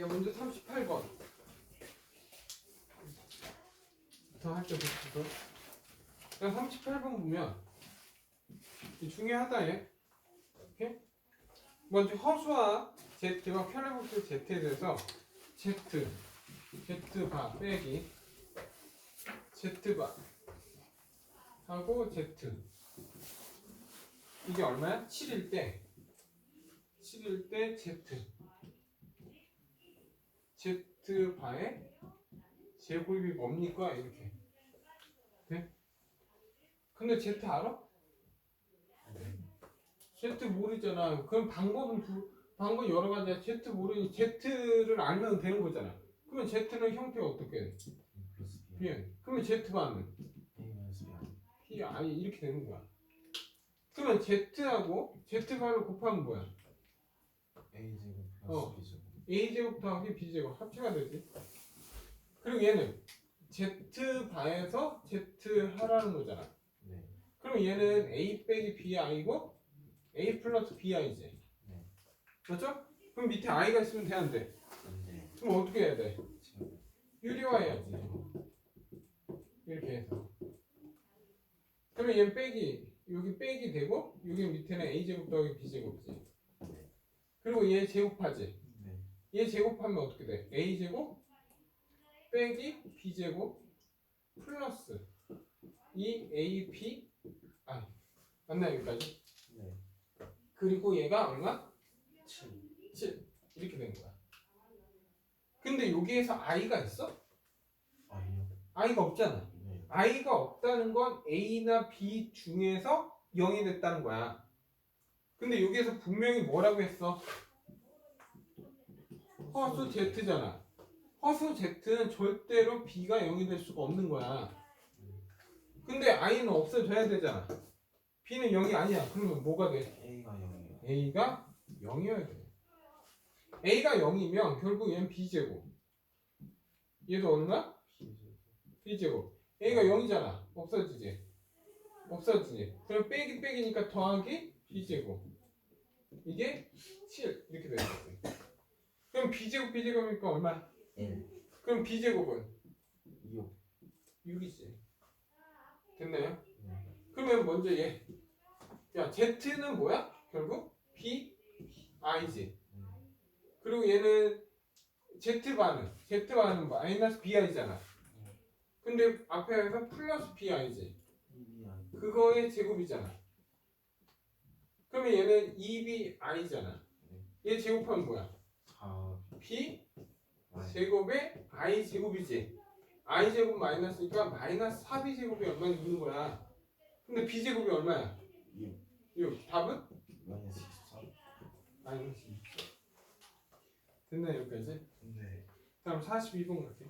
야 먼저 38번 더 할게 부터 야 38번 보면 이 중요하다 얘 오케이? 먼저 허수와 Z와 편의복수 Z에 대해서 Z Z바 빼기 Z바 하고 Z 이게 얼마야? 7일 때 7일 때 Z Z바의 제곱이 뭡니까? 이렇게 돼? 근데 Z 알아? Z 모르잖아 그럼 방법은 두 방법 여러 가지야 Z 모르니 Z를 알면 되는 거잖아 그러면 Z는 형태가 어떻게 돼? Bn 그러면 B P 아니 이렇게 되는 거야 그러면 Z하고 Z바를 곱하면 뭐야? A 제곱 어. 플러스 B 제곱 A 제곱 더하기 B 제곱 합체가 되지. 그리고 얘는 Z 바에서 Z 하라는 거잖아. 네 그럼 얘는 A 빼기 B I고 A 플러스 B I지. 네. 맞죠? 그럼 밑에 I가 있으면 돼? 네 그럼 어떻게 해야 돼? 유리화해야지. 이렇게 해서. 그러면 얘는 빼기 여기 빼기 되고 여기 밑에는 A 제곱 더하기 B 제곱이지. 네. 그리고 얘 제곱하지. 네얘 제곱하면 어떻게 돼? a 제곱 빼기 b 제곱 플러스 2ab 아 맞나 여기까지? 네 그리고 얘가 얼마? 7 7 이렇게 된 거야. 근데 여기에서 i가 있어? 아니요 i가 없잖아. 네 i가 없다는 건 a나 b 중에서 0이 됐다는 거야. 근데 여기에서 분명히 뭐라고 했어? 허수 z잖아. 허수 z는 절대로 b가 0이 될 수가 없는 거야. 근데 i는 없어져야 되잖아. b는 0이 아니야. 그러면 뭐가 돼? A가 0이에요 a가 0이어야 돼. a가 0이면 결국 얘는 b제곱. 얘도 제곱 b제곱. a가 0이잖아. 없어지지. 없어지지. 그럼 빼기 빼기니까 더하기 b제곱. 이게 7 이렇게 되는 거지. 그럼 b제곱 b제곱이니까 얼마? 1 그럼 b제곱은 6 6이지. 됐나요? 네 그러면 먼저 얘. 야, Z는 뭐야? 결국 B, I지. 네. 그리고 얘는 Z바는 Z바는 뭐 마이너스 BI잖아. 근데 앞에서 플러스 BI지. 2B I 그거의 제곱이잖아. 그러면 얘는 2BI잖아. 얘 제곱하면 뭐야? 4 B Y 제곱에 I 제곱이지. I 제곱 마이너스니까 마이너스 4B 제곱이 얼마 있는 거야. 근데 B 제곱이 얼마야? 6 6. 답은? 마이너스 23 마이너스 2. 됐나 여기까지? 네 다음 42번 갈게.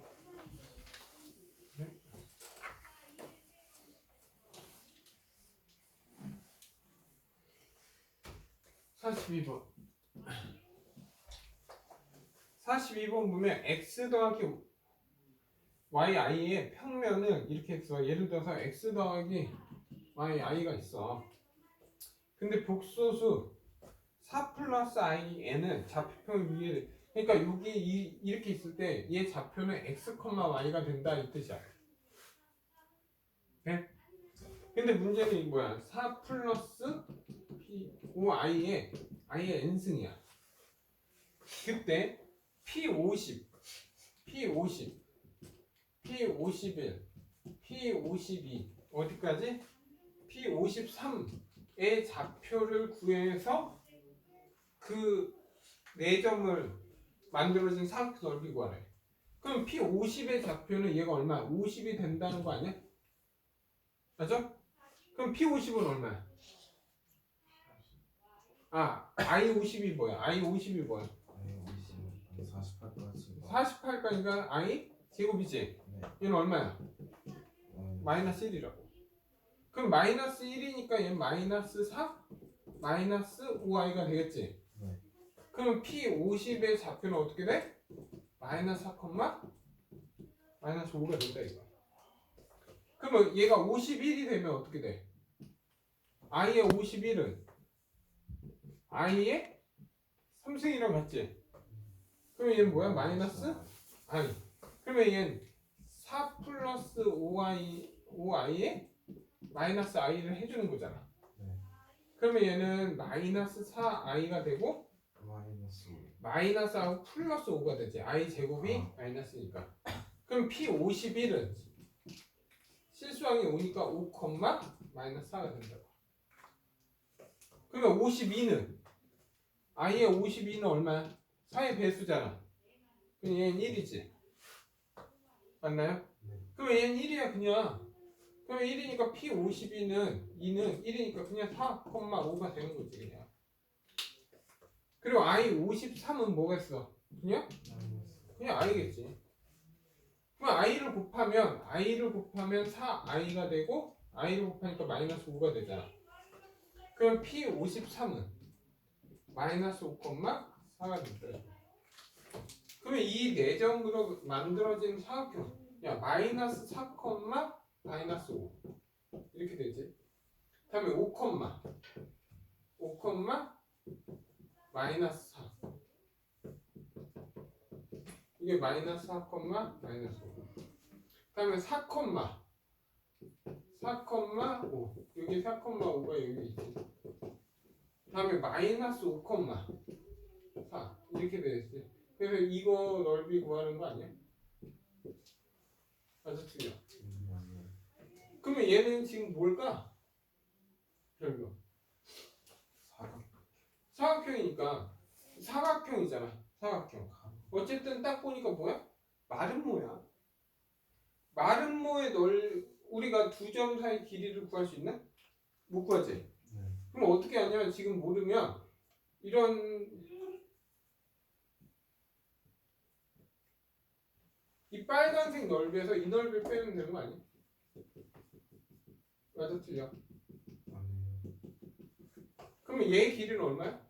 네? (42번) 42번 보면 x 더하기 yi의 평면은 이렇게 했어 예를 들어서 x 더하기 yi가 있어 근데 복소수 4 플러스 in은 좌표평 위에 그러니까 여기 이, 이렇게 있을 때 얘 좌표는 x, y가 된다 이 뜻이야. 네? 근데 문제는 뭐야? 4 플러스 p 5i의 i의 n승이야. 그때 p50, p50, p51, p52 어디까지? p53의 좌표를 구해서 그네 점을 만들어진 사각형 넓이 구하래. 그럼 P50의 좌표는 얘가 얼마야? 50이 된다는 거 아니야? 맞죠? 그럼 P50은 얼마야? 아, I50이 뭐야? I50이 뭐야? I 50 48 플러스 48까지가 I 제곱이지? 네 얘는 얼마야? 마이너스 마이너스 1이라고. 그럼 마이너스 1이니까 얘는 마이너스 4? 마이너스 5i가 되겠지? 네. 그럼 P50의 좌표는 어떻게 돼? 마이너스 4, 마이너스 5가 된다 이거. 그러면 얘가 51이 되면 어떻게 돼? i의 51은 i의 3승이랑 같지? 그러면 얘는 뭐야? 마이너스 i. 그러면 얘는 4 플러스 5i 5i에 마이너스 i를 해주는 거잖아. 네. 그러면 얘는 마이너스 4i가 되고 마이너스 마이너스 하고 플러스 5가 되지. i 제곱이 어. 마이너스니까. 그럼 p51은 실수항이 오니까 5, 마이너스 4가 된다고. 그러면 52는 i의 52는 얼마야? 4의 배수잖아. 그럼 얘는 1이지. 맞나요? 네. 그러면 얘는 1이야 그냥. 그러면 1이니까 p52는 2는 1이니까 그냥 4,5가 되는 거지 그냥. 그리고 i 53은 뭐가 있어? 그냥 그냥 i겠지. 그럼 i를 곱하면 i를 곱하면 4i가 되고 i를 곱하니까 마이너스 5가 되잖아. 그럼 p53은 마이너스 5,4가 된다. 그러면 이 내정으로 만들어진 사각형 야 마이너스 4, 마이너스 5 이렇게 되지. 다음에 5, 5, 마이너스 4 이게 마이너스 4, 마이너스 5 다음에 4, 4, 5 여기 4, 5가 여기 있지? 다음에 마이너스 5, 4 이렇게 되겠지 그래서 이거 넓이 구하는 거 아니야? 맞아 틀려 그러면 얘는 지금 뭘까? 별로 사각 사각형이니까 사각형이잖아 사각형 어쨌든 딱 보니까 뭐야? 마름모야. 마름모의 널 우리가 두 점 사이 길이를 구할 수 있나? 못 구하지. 네 그럼 어떻게 하냐면 지금 모르면 이런 이 빨간색 넓이에서 이 넓이를 빼면 되는 거 아니야? 맞아 틀려. 그러면 얘 길이는 얼마야?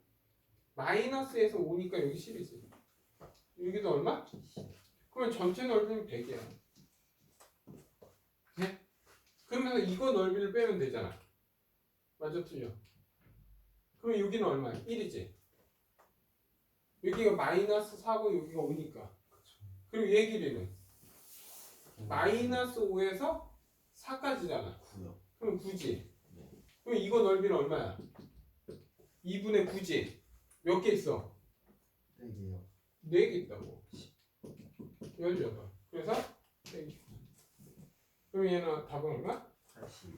마이너스에서 5니까 여기 10이지. 여기도 얼마? 그러면 전체 넓이는 100이야. 네? 그러면서 이거 넓이를 빼면 되잖아. 맞아 틀려. 그러면 여기는 얼마야? 1이지. 여기가 마이너스 4고 여기가 5니까. 그리고 얘 길이는 마이너스 5에서 4까지잖아. 9요 그럼 9지. 네 그럼 이거 넓이는 얼마야? 2분의 9지. 몇 개 있어? 4개요 4개 있다고. 18. 그래서 4개. 그럼 얘는 답은 얼마? 80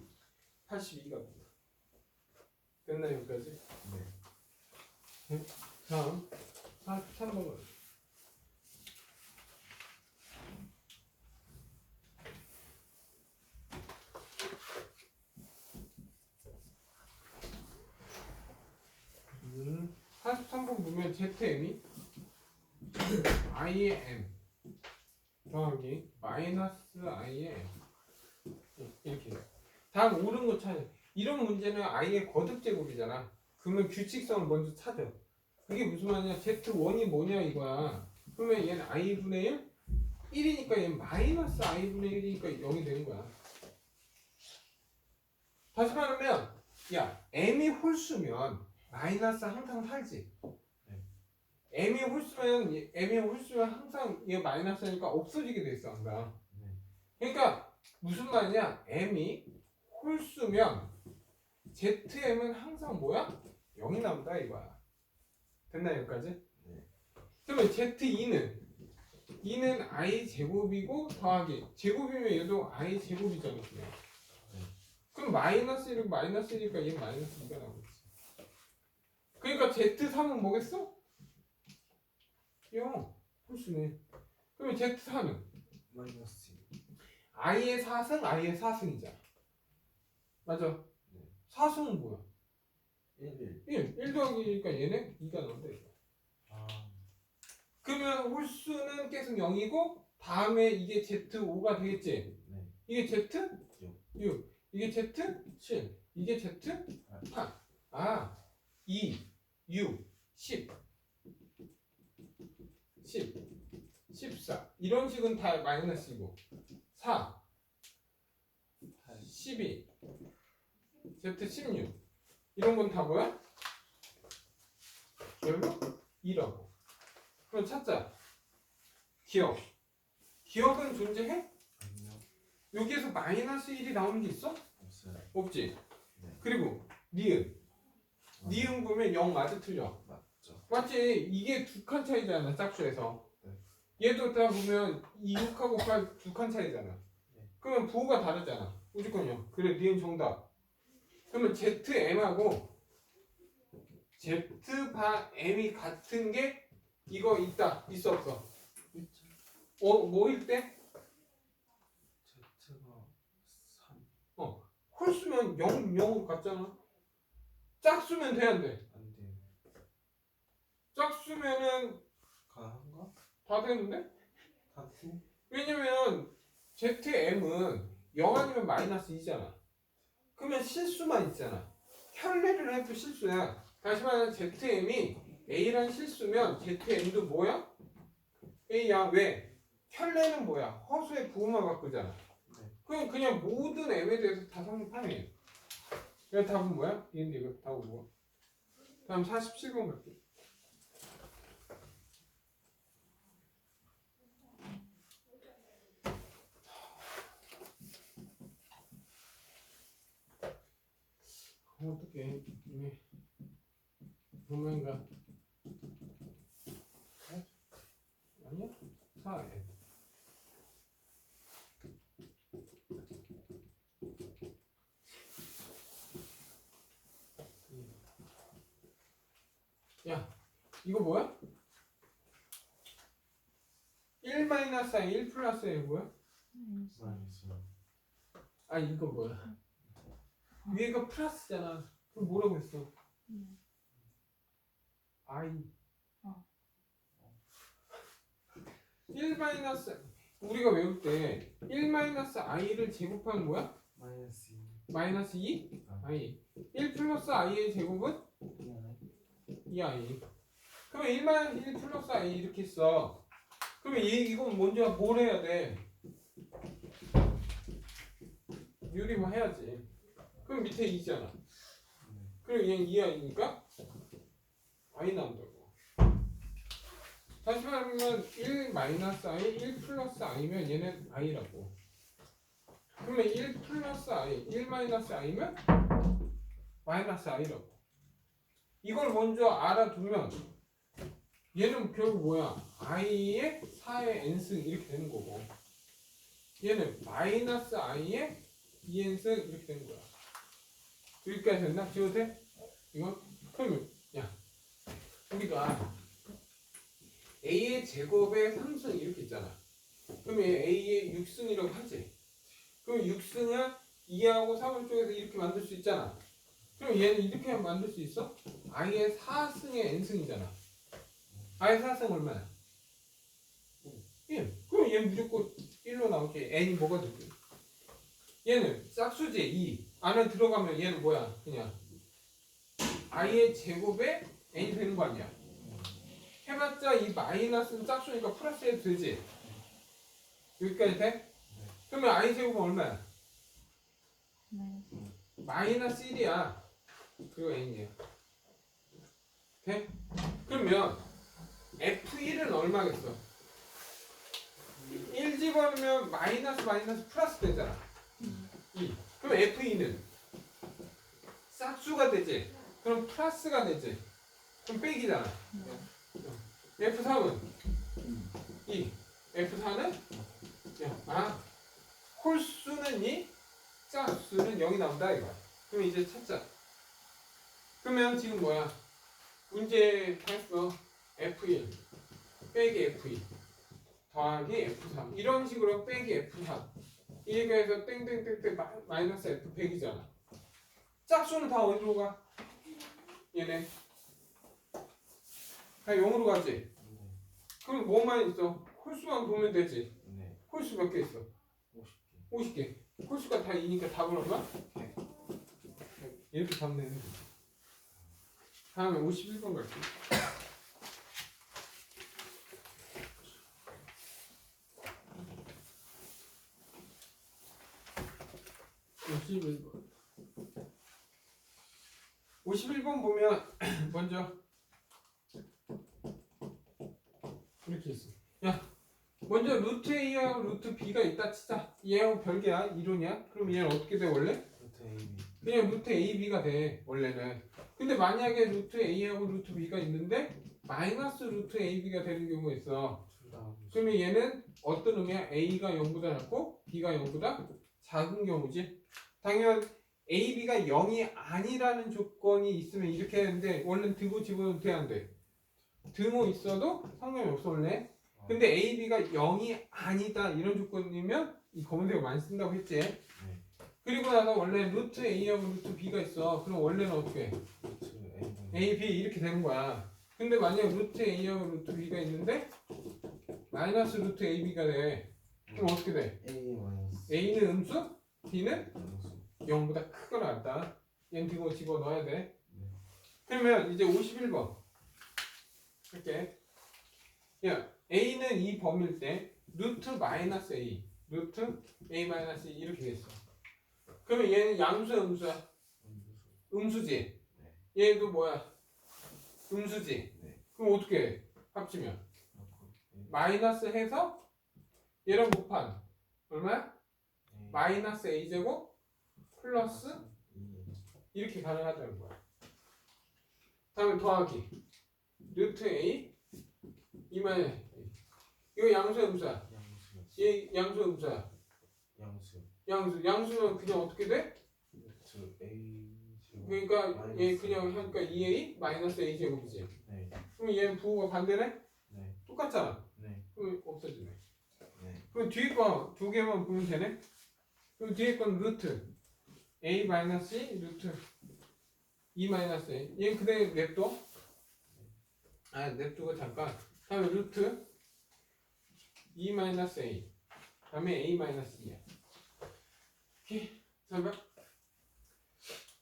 82가 된다. 됐나 여기까지? 네 다음 43번은 음, 43번 보면 ZM이 I의 M 더하기 마이너스 I의 M. 이렇게. 다음 옳은 거 찾아. 이런 문제는 I의 거듭제곱이잖아. 그러면 규칙성을 먼저 찾아. 그게 무슨 말이냐? Z1이 뭐냐 이거야. 그러면 얘는 i분의 1 1이니까 얘는 마이너스 i분의 1이니까 0이 되는 거야. 다시 말하면 야 m이 홀수면 마이너스 항상 살지. 네. M이 홀수면 얘- m이 홀수면 항상 얘 마이너스니까 없어지게 돼 있어 항상 네 그러니까 무슨 말이냐 m이 홀수면 zm은 항상 뭐야 0이 나온다 이거야 됐나 여기까지? 네. 그러면 Z2는 2는 i 제곱이고 더하기 제곱이면 얘도 i 제곱이잖아 그냥. 네. 그럼 마이너스 1은 마이너스 1이니까 얘 마이너스 2가 나오겠지 그러니까 Z3은 뭐겠어? 0 홀수네. 그러면 Z4는 마이너스 i의 4승 i의 4승이잖아 맞아. 네. 4승은 뭐야? 1 1 1 더하기니까 얘네? 2가 나온다 아. 그러면 홀수는 계속 0이고 다음에 이게 Z5가 되겠지? 네. 이게 Z? 육. 6 이게 Z? 7 이게 Z? 8 아 2 6 10 10 14 이런 식은 다 마이너스이고 4 12 Z 16 이런 건 다 뭐야? 별로? 2라고 그럼 찾자 기억. 기억은 존재해? 아니요. 여기에서 마이너스 1이 나오는 게 있어? 없어요. 없지. 네. 그리고 니은. 니은 보면 0 맞아 틀려. 맞죠. 맞지? 이게 두 칸 차이잖아, 짝수에서. 네. 얘도 다 보면 2, 6하고 8 두 칸 차이잖아. 네. 그러면 부호가 다르잖아. 무조건요. 그래, 니은 정답. 그러면 ZM하고 Z 바 M이 같은 게 이거 있다. 있어, 없어? 있죠. 어, 뭐일 때? Z가 3. 홀수면 0, 0 같잖아. 짝수면 돼, 안 돼? 짝수면은 가능한가? 다 되는데? 다투? 왜냐면 ZM은 0 아니면 마이너스 2잖아. 그러면 실수만 있잖아. 혈례를 해도 실수야. 다시 말하면 ZM이 A란 실수면 ZM도 뭐야? A야. 왜? 혈례는 뭐야? 허수의 부호만 바꾸잖아. 네. 그럼 그냥 모든 M에 대해서 다 성립하네. 그래서 답은 뭐야? 얘는 이거 답은 뭐야? 다음 47번 갈게. 어떻게 네. 보면가 어? 아니야? 4에 야 이거 뭐야? 1 마이너스 1 플러스 1 뭐야? 마이너스. 아 이거 뭐야? 위에가 플러스잖아. 그럼 뭐라고 했어? 음. i. 어. 1 마이너스 우리가 외울 때1 마이너스 i를 제곱하는 뭐야? 마이너스 2. 마이너스 2 아. i. 1 플러스 i의 제곱은 미안해. 2i. 그러면 1 마이너스 1 플러스 i 이렇게 써. 그러면 얘 이건 먼저 뭘 해야 돼? 유리만 해야지. 그럼 밑에 2잖아. 네. 그럼 얘는 2i니까 i 나온다고. 다시 말하면 1 마이너스 i, 1 플러스 i면 얘는 i라고. 그러면 1 플러스 i, 1 마이너스 i면 마이너스 i라고. 이걸 먼저 알아두면 얘는 결국 뭐야? i의 4의 n승 이렇게 되는 거고 얘는 마이너스 i의 2n승 이렇게 되는 거야. 여기까지 됐나? 지워도 돼? 이건? 그러면 야 우리가 a의 제곱의 3승 이렇게 있잖아. 그러면 얘 a의 6승이라고 하지. 그럼 6승을 2하고 3을 쪼개서 이렇게 만들 수 있잖아. 그럼 얘는 이렇게 만들 수 있어? i의 4승의 n승이잖아. i의 4승 얼마야? 1. 그럼 얘는 무조건 1로 나오지. n이 뭐가 되지? 얘는 짝수지 2. 안에 들어가면 얘는 뭐야? 그냥 i의 제곱에 n이 되는 거 아니야? 해봤자 이 마이너스는 짝수니까 플러스 해도 되지? 여기까지 돼? 그러면 i 제곱은 얼마야? 네. 마이너스 1이야. 그리고 n이야. 돼? 그러면 f1은 얼마겠어? 1 집어넣으면 마이너스 마이너스 플러스 되잖아. 2. 그럼 f2는 짝수가 되지. 그럼 플러스가 되지. 그럼 빼기잖아. f3은 2. f4는 야, 아 홀수는 2, 짝수는 0이 나온다 이거야. 그럼 이제 찾자. 그러면 지금 뭐야? 문제 했어. F1 빼기 F2 더하기 F3 이런 식으로 빼기 F3 이렇게 해서 땡땡땡땡 마- 마이너스 F100이잖아. 짝수는 다 어디로 가? 얘네 다 0으로 가지. 네. 그럼 뭐만 있어? 홀수만 보면 되지. 네. 홀수 몇 개 있어? 50개. 50개. 홀수가 다 2니까 답은 얼마? 네. 이렇게 답 내는 거지. 다음에 51번 갈게. 51번. 51번 보면 먼저 이렇게 있어. 야, 먼저 루트 A하고 루트 B가 있다 치자. 얘하고 별개야, 이론이야. 그럼 얘는 어떻게 돼 원래? 루트 A B 그냥 루트 A, B가 돼 원래는. 근데 만약에 루트 A하고 루트 B가 있는데 마이너스 루트 A, B가 되는 경우가 있어. 그러면 얘는 어떤 의미야? A가 0보다 작고 B가 0보다 작은 경우지. 당연 A, B가 0이 아니라는 조건이 있으면 이렇게 하는데 원래는 등호 집어넣으면 돼, 안 돼? 등호 있어도 상관이 없어 원래. 근데 A, B가 0이 아니다 이런 조건이면 이 검은색을 많이 쓴다고 했지. 그리고 나서 원래 루트 A하고 루트 B가 있어. 그럼 원래는 어떻게 해? A B 이렇게 되는 거야. 근데 만약 루트 A하고 루트 B가 있는데 마이너스 루트 A, B가 돼. 그럼 어떻게 돼? A 마이너스 A는 음수, B는 0보다 크거나 같다. 얘는 등호 집어 넣어야 돼. 네. 그러면 이제 51번. 이렇게. 야, A는 이 범위일 때 루트 마이너스 A, 루트 A 마이너스 E 이렇게 됐어. 그러면 얘는 양수야, 음수야? 음수 음수지. 네. 얘도 뭐야? 음수지. 네. 그럼 어떻게 해? 합치면 마이너스 해서 얘랑 곱한 얼마야? 마이너스 a 제곱 플러스 이렇게 가능하다는 거야. 다음에 더하기 루트 a 이마에 이거 양수 음수야. 양수 얘 양수 음수야. 양수 양수 양수는 그냥 어떻게 돼? 루트 A 그러니까 얘 그냥 하니까 2a 마이너스 a 제곱이지. 네 그럼 얘는 부호가 반대네? 네. 똑같잖아. 네. 그럼 없어지네. 네. 그럼 뒤에 거 두 개만 보면 되네? 그럼 뒤에 건 루트 a 마이너스 e 루트 2 마이너스 a. 얘는 그대로 냅둬? 아 냅두고 잠깐. 다음에 루트 2 마이너스 a. 다음에 a 마이너스 2야. 오케이. 잠깐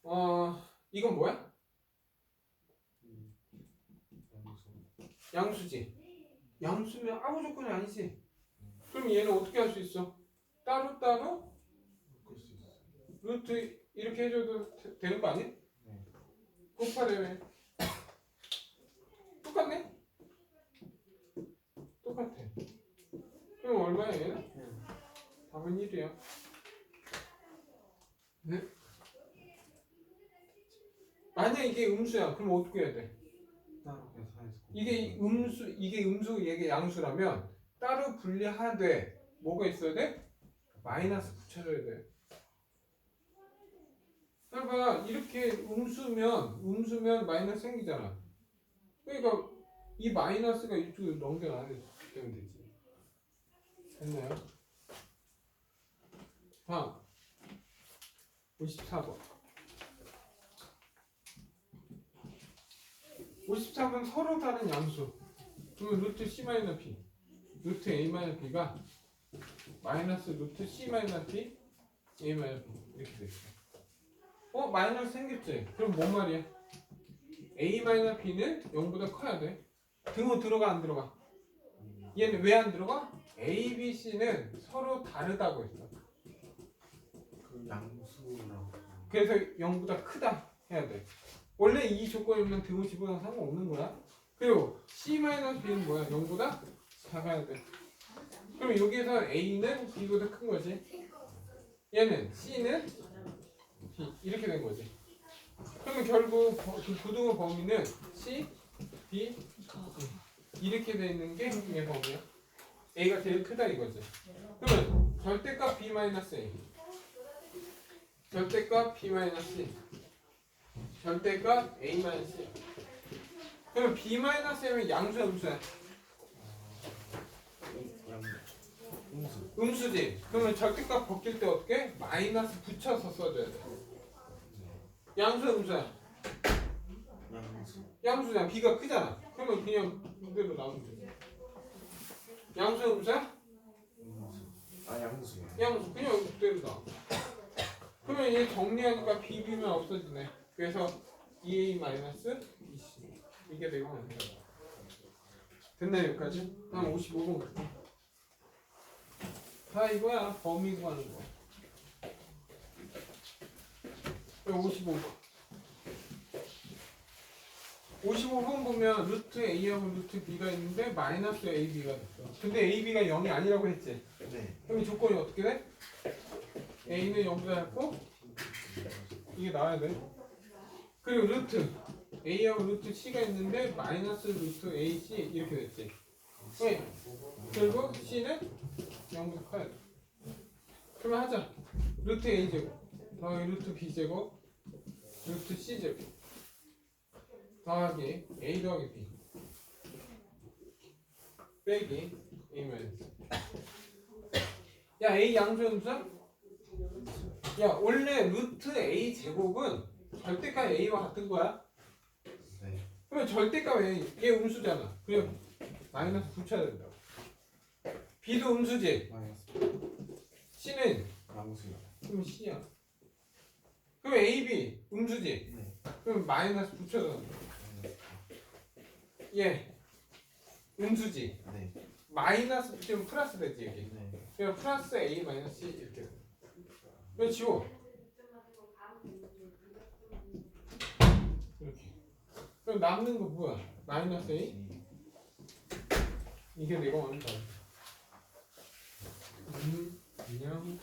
어 이건 뭐야? 양수지. 양수면 아무 조건이 아니지. 그럼 얘는 어떻게 할 수 있어? 따로따로 루트 이렇게 해줘도 되- 되는 거 아니야? 네. 곱하려면 똑같네? 똑같아 그럼 얼마야 얘는? 답은 1이야 네? 만약 이게 음수야 그럼 어떻게 해야 돼? 따로 계산해서 이게 음수 이게 음수 이게 양수라면 따로 분리하되 뭐가 있어야 돼? 마이너스 붙여줘야 돼. 그러니까 이렇게 음수면 음수면 마이너스 생기잖아. 그러니까 이 마이너스가 이쪽으로 넘겨놔야 되면 되지. 됐나요? 다음 54번. 54번 서로 다른 양수. 그러면 루트 c 마이너 p, 루트 a 마이너 b가 마이너스 루트 c 마이너 p, a 마이너 b 이렇게 돼 있어. 어 마이너스 생겼지? 그럼 뭔 말이야? a 마이너 b는 0보다 커야 돼. 등호 들어가 안 들어가? 얘는 왜 안 들어가? a, b, c는 서로 다르다고 했어. 그 양수라고 그래서 0보다 크다 해야 돼. 원래 이 조건이면 등호 집어넣어 상관없는 거야. 그리고 C-B는 뭐야? 0보다 작아야 돼. 그럼 여기에서 A는 B보다 큰 거지. 얘는 C는 이렇게 된 거지. 그러면 결국 버- 그 부등호 범위는 C, B 이렇게 돼 있는 게얘 범위야. A가 제일 크다 이거지. 그러면 절대값 B-A 절대값 B-C 절대값 A-C 그러면 B-M은 양수야 음수야? 양 음수 음수지 그러면 절대값 벗길 때 어떻게? 마이너스 붙여서 써줘야 돼 양수 음수야? 양수. 양수잖아 B가 크잖아. 그러면 그냥 그대로 나오면 돼. 양수 음수야? 음수 아 양수요 양수. 그냥 그대로 나와. 그러면 얘 정리하니까 B, B면 없어지네. 그래서 2A 마이너스 2C 이게 되고 안 돼. 됐나 여기까지? 다음 55번 갈게 다 이거야. 범위 구하는 거 여기 55번 55번 보면 루트 A하고 루트 B가 있는데 마이너스 AB가 됐어. 근데 AB가 0이 아니라고 했지. 네. 그럼 이 조건이 어떻게 돼? A는 0보다 작고 이게 나와야 돼. 그리고 루트 A하고 루트 C가 있는데 마이너스 루트 AC 이렇게 됐지. 왜? 그리고 C는 0보다 커야 돼. 그러면 하자. 루트 A 제곱 더하기 루트 B 제곱 루트 C 제곱. 더하기 A 더하기 B. 빼기 A 마이너스 야 A 양수연수야? 야 원래 루트 A 제곱은 절대값 A와 같은 거야? 네. 그러면 절대값 A 얘 음수잖아. 그냥 마이너스 붙여야 된다고. B도 음수지? 마이너스. C는? 양수요. 그럼 C야 그럼 AB 음주지. 네. 그럼 마이너스 붙여서 예 음주지. 네. 마이너스 붙이면 플러스 되지 여기 네. 그럼 플러스 A 마이너스 C 이렇게 그럼 지워 이렇게 그럼 남는 거 뭐야? 마이너스 A? 이게 내가 원하는 답 음, 안녕